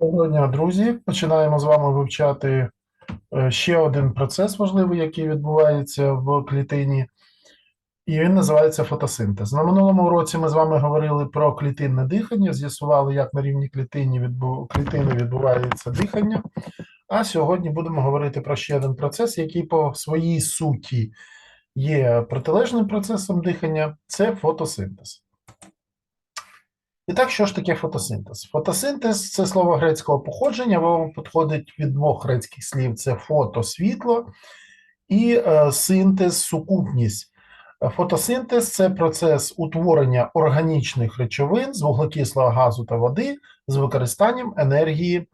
Доброго дня, друзі. Починаємо з вами вивчати е, ще один процес важливий, який відбувається в клітині, і він називається фотосинтез. На минулому уроці ми з вами говорили про клітинне дихання, з'ясували, як на рівні клітині відбу... клітини відбувається дихання. А сьогодні будемо говорити про ще один процес, який по своїй суті є протилежним процесом дихання це фотосинтез. І так, що ж таке фотосинтез? Фотосинтез це слово грецького походження, воно підходить від двох грецьких слів: це фото, світло і е, синтез, сукупність. Е, Фотосинтез це процес утворення органічних речовин з вуглекислого газу та води з використанням енергії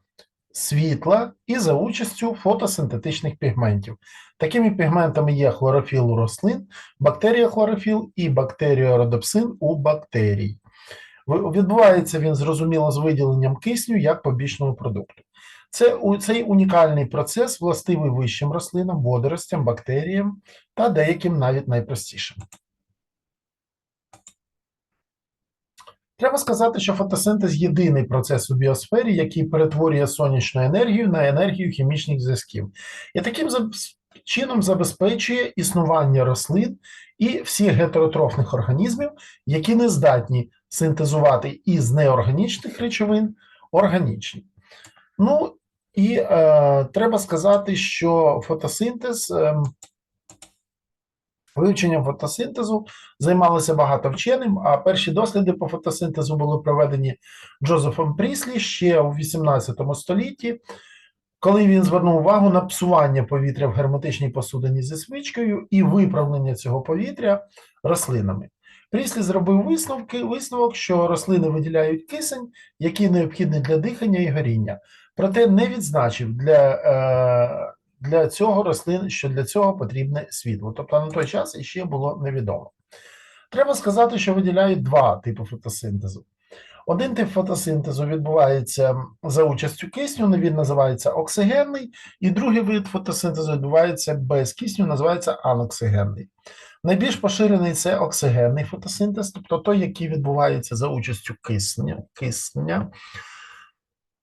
світла і за участю фотосинтетичних пігментів. Такими пігментами є хлорофіл у рослин, бактерія хлорофіл і бактеріородопсин у бактерій. Відбувається він зрозуміло з виділенням кисню як побічного продукту. Це цей унікальний процес властивий вищим рослинам, водоростям, бактеріям та деяким навіть найпростішим. Треба сказати, що фотосинтез єдиний процес у біосфері, який перетворює сонячну енергію на енергію хімічних зв'язків. І таким чином забезпечує існування рослин і всіх гетеротрофних організмів, які не здатні синтезувати із неорганічних речовин органічні. Ну і е, треба сказати, що фотосинтез, ем, вивченням фотосинтезу займалося багато вченим, а перші досліди по фотосинтезу були проведені Джозефом Пріслі ще у 18 столітті, коли він звернув увагу на псування повітря в герметичній посудині зі свічкою і виправлення цього повітря рослинами. Пріслі зробив висновки, висновок, що рослини виділяють кисень, який необхідний для дихання і горіння. Проте не відзначив для, е, для цього рослин, що для цього потрібне світло. Тобто на той час іще було невідомо. Треба сказати, що виділяють два типи фотосинтезу. Один тип фотосинтезу відбувається за участю кисню, він називається оксигенний, і другий вид фотосинтезу відбувається без кисню, називається аноксигенний. Найбільш поширений це оксигенний фотосинтез, тобто той, який відбувається за участю кисня. кисня.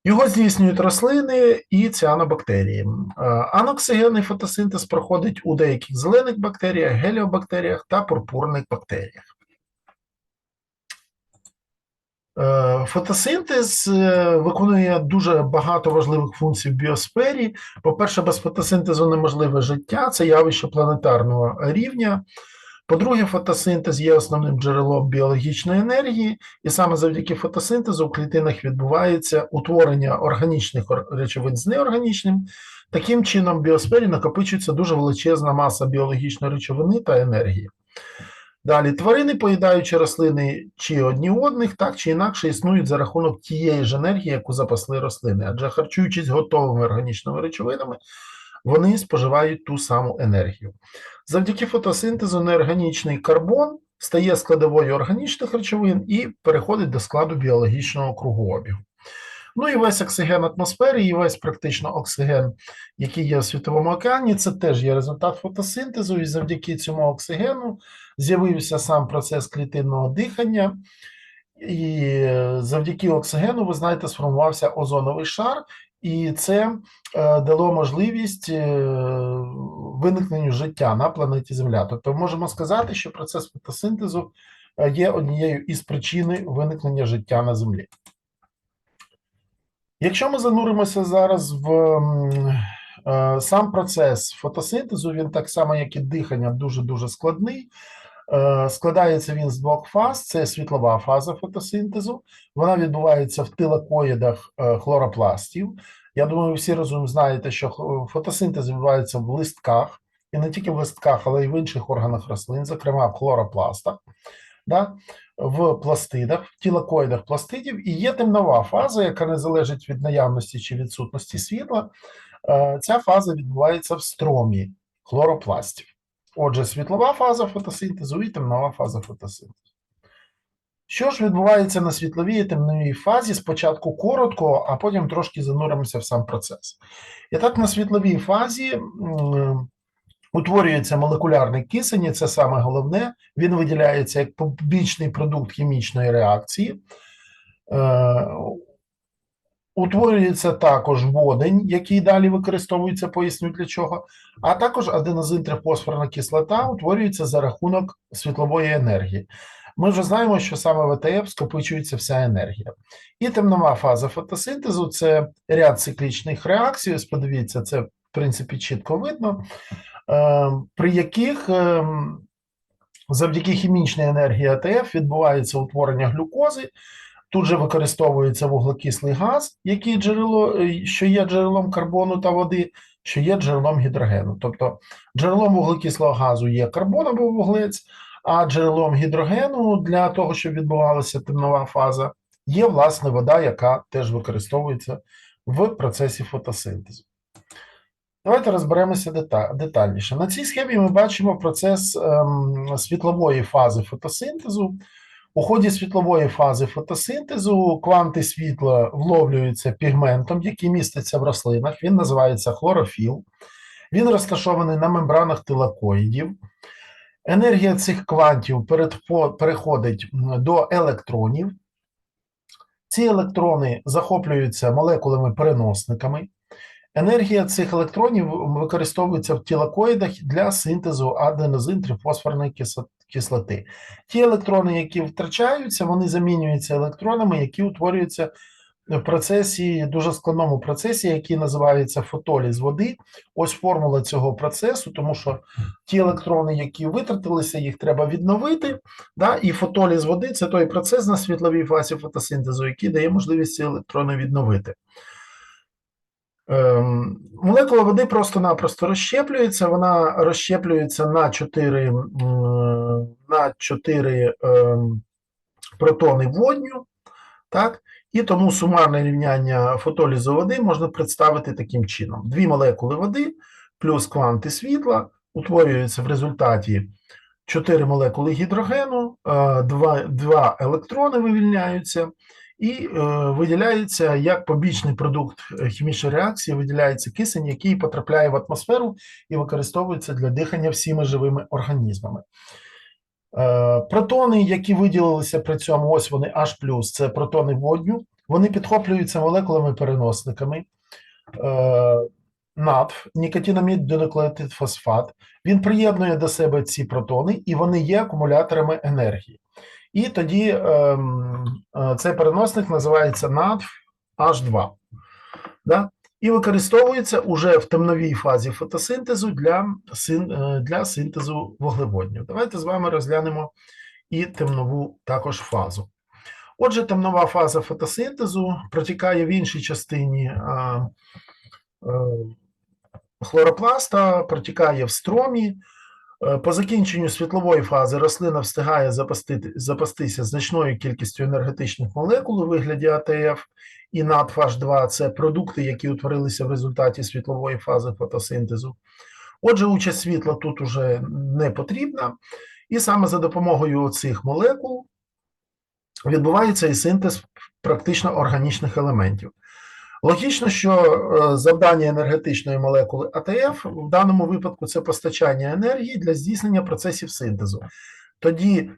Його здійснюють рослини і ціанобактерії. Е, Аноксигенний фотосинтез проходить у деяких зелених бактеріях, геліобактеріях та пурпурних бактеріях. Е, Фотосинтез е, виконує дуже багато важливих функцій в біосфері. По-перше, без фотосинтезу неможливе життя, це явище планетарного рівня. По-друге, фотосинтез є основним джерелом біологічної енергії, і саме завдяки фотосинтезу в клітинах відбувається утворення органічних речовин з неорганічним. Таким чином, в біосфері накопичується дуже величезна маса біологічної речовини та енергії. Далі тварини, поїдаючи рослини чи одні одних, так чи інакше існують за рахунок тієї ж енергії, яку запасли рослини. Адже харчуючись готовими органічними речовинами, вони споживають ту саму енергію. Завдяки фотосинтезу неорганічний карбон стає складовою органічних речовин і переходить до складу біологічного кругообігу. Ну і весь оксиген атмосфери, і весь практично оксиген, який є в світовому океані, це теж є результат фотосинтезу, і завдяки цьому оксигену з'явився сам процес клітинного дихання, і завдяки оксигену, ви знаєте, сформувався озоновий шар, і це е, дало можливість е, виникненню життя на планеті Земля. Тобто можемо сказати, що процес фотосинтезу е, є однією із причин виникнення життя на Землі. Якщо ми зануримося зараз в е, сам процес фотосинтезу, він так само, як і дихання, дуже-дуже складний. Е, Складається він з двох фаз: це світлова фаза фотосинтезу. Вона відбувається в тилакоїдах е, хлоропластів. Я думаю, ви всі розум знаєте, що фотосинтез відбувається в листках, і не тільки в листках, але й в інших органах рослин, зокрема в хлоропластах, да? В пластидах, в тілакоїдах пластидів. І є темнова фаза, яка не залежить від наявності чи відсутності світла. Е, Ця фаза відбувається в стромі хлоропластів. Отже, світлова фаза фотосинтезу і темнова фаза фотосинтезу. Що ж відбувається на світловій і темновій фазі? Спочатку коротко, а потім трошки зануримося в сам процес. І так, на світловій фазі утворюється молекулярний кисень, і це саме головне. Він виділяється як побічний продукт хімічної реакції. Е, Утворюється також водень, який далі використовується, поясню для чого. А також аденозин трифосфорна кислота утворюється за рахунок світлової енергії. Ми вже знаємо, що саме в АТФ скопичується вся енергія. І темнова фаза фотосинтезу це ряд циклічних реакцій. Ось подивіться, це в принципі чітко видно, е, при яких е, завдяки хімічній енергії АТФ відбувається утворення глюкози. Тут же використовується вуглекислий газ, який джерело, е, що є джерелом карбону та води, що є джерелом гідрогену. Тобто джерелом вуглекислого газу є карбон або вуглець, а джерелом гідрогену для того, щоб відбувалася темнова фаза, є власне вода, яка теж використовується в процесі фотосинтезу. Давайте розберемося детальніше. На цій схемі ми бачимо процес ем, світлової фази фотосинтезу. У ході світлової фази фотосинтезу кванти світла вловлюються пігментом, який міститься в рослинах. Він називається хлорофіл. Він розташований на мембранах тилакоїдів. Енергія цих квантів переходить до електронів. Ці електрони захоплюються молекулами-переносниками. Енергія цих електронів використовується в тілакоїдах для синтезу аденозин трифосфорної кисло- кислоти. Ті електрони, які втрачаються, вони замінюються електронами, які утворюються в процесі, дуже складному процесі, який називається фотоліз води. Ось формула цього процесу, тому що ті електрони, які витратилися, їх треба відновити. Да? І фотоліз води це той процес на світловій фазі фотосинтезу, який дає можливість ці електрони відновити. Ем, Молекула води просто-напросто розщеплюється, вона розщеплюється на 4, на 4 ем, протони водню, так? і тому сумарне рівняння фотолізу води можна представити таким чином: дві молекули води плюс кванти світла утворюються в результаті 4 молекули гідрогену, 2, 2 електрони вивільняються, і е, виділяється як побічний продукт е, хімічної реакції, виділяється кисень, який потрапляє в атмосферу і використовується для дихання всіми живими організмами. Е, Протони, які виділилися при цьому, ось вони H+, це протони водню, вони підхоплюються молекулами-переносниками. НАТФ, нікотинамід динуклеотид фосфат, він приєднує до себе ці протони, і вони є акумуляторами енергії. І тоді ем, е, цей переносник називається НАТФ H2. Да? І використовується уже в темновій фазі фотосинтезу для, син, е, для синтезу вуглеводнів. Давайте з вами розглянемо і темнову також фазу. Отже, темнова фаза фотосинтезу протікає в іншій частині а, е, хлоропласта, протікає в стромі. Е, По закінченню світлової фази рослина встигає запастити, запастися значною кількістю енергетичних молекул у вигляді АТФ і НАТФ-H2 – це продукти, які утворилися в результаті світлової фази фотосинтезу. Отже, участь світла тут уже не потрібна, і саме за допомогою цих молекул відбувається і синтез практично органічних елементів. Логічно, що е, завдання енергетичної молекули АТФ в даному випадку це постачання енергії для здійснення процесів синтезу. Тоді, е,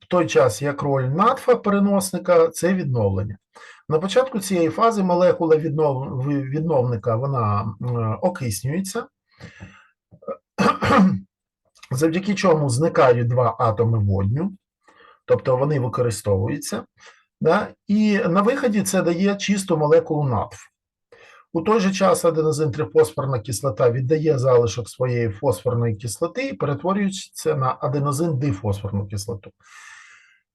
в той час, як роль натфа переносника це відновлення. На початку цієї фази молекула віднов, відновника вона окиснюється, завдяки чому зникають два атоми водню, тобто вони використовуються. Да? І на виході це дає чисту молекулу НАТФ. У той же час аденозин-трифосфорна кислота віддає залишок своєї фосфорної кислоти і перетворюється на аденозин-дифосфорну кислоту.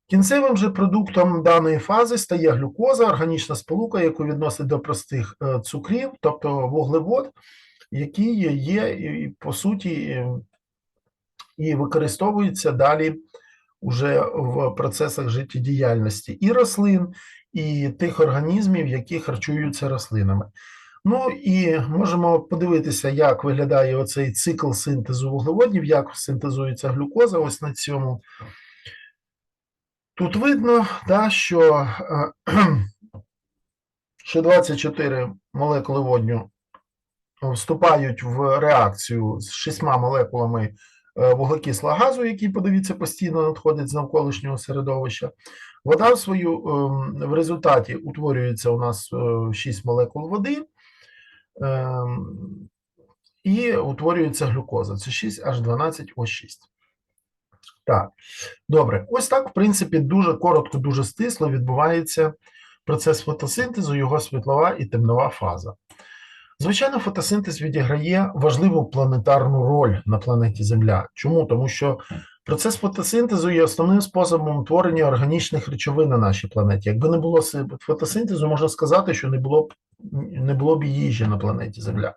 Кінцевим же продуктом даної фази стає глюкоза, органічна сполука, яку відносять до простих е, цукрів, тобто вуглевод, який є, по суті, і- і використовується далі уже в процесах життєдіяльності і рослин, і тих організмів, які харчуються рослинами. Ну і можемо подивитися, як виглядає оцей цикл синтезу вуглеводнів, як синтезується глюкоза. Ось на цьому. Тут видно, да, що, е, що 24 молекули водню вступають в реакцію з шістьма молекулами е, вуглекислого газу, який, подивіться, постійно надходить з навколишнього середовища. Вода в свою ем, в результаті утворюється у нас 6 молекул води. ем, І утворюється глюкоза. Це 6H12O6. Так, добре. Ось так, в принципі, дуже коротко, дуже стисло відбувається процес фотосинтезу, його світлова і темнова фаза. Звичайно, фотосинтез відіграє важливу планетарну роль на планеті Земля. Чому? Тому що процес фотосинтезу є основним способом утворення органічних речовин на нашій планеті. Якби не було фотосинтезу, можна сказати, що не було б, не було б їжі на планеті Земля.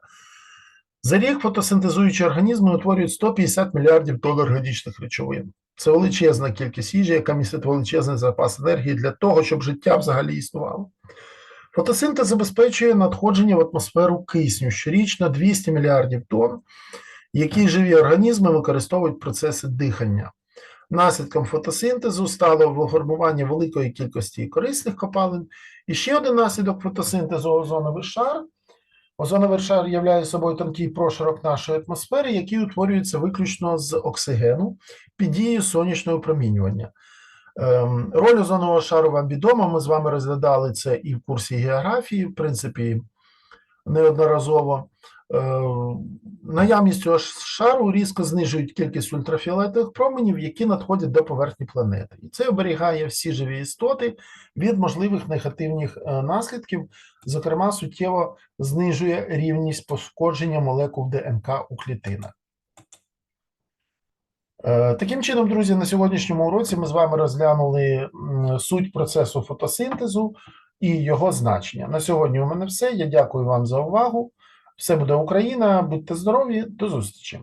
За рік фотосинтезуючі організми утворюють 150 мільярдів тонн органічних речовин. Це величезна кількість їжі, яка містить величезний запас енергії для того, щоб життя взагалі існувало. Фотосинтез забезпечує надходження в атмосферу кисню щорічно 200 мільярдів тонн, які живі організми використовують процеси дихання. Наслідком фотосинтезу стало формування великої кількості корисних копалин. І ще один наслідок фотосинтезу озоновий шар. Озоновий шар являє собою тонкий прошарок нашої атмосфери, який утворюється виключно з оксигену під дією сонячного промінювання. Ем, Роль озонового шару вам відома. Ми з вами розглядали це і в курсі географії, в принципі, неодноразово. Ем, Наявність цього шару різко знижують кількість ультрафіолетових променів, які надходять до поверхні планети. І це оберігає всі живі істоти від можливих негативних е, наслідків, зокрема, суттєво знижує рівність пошкодження молекул ДНК у клітинах. Е, Таким чином, друзі, на сьогоднішньому уроці ми з вами розглянули суть процесу фотосинтезу і його значення. На сьогодні у мене все. Я дякую вам за увагу. Все буде Україна. Будьте здорові, до зустрічі.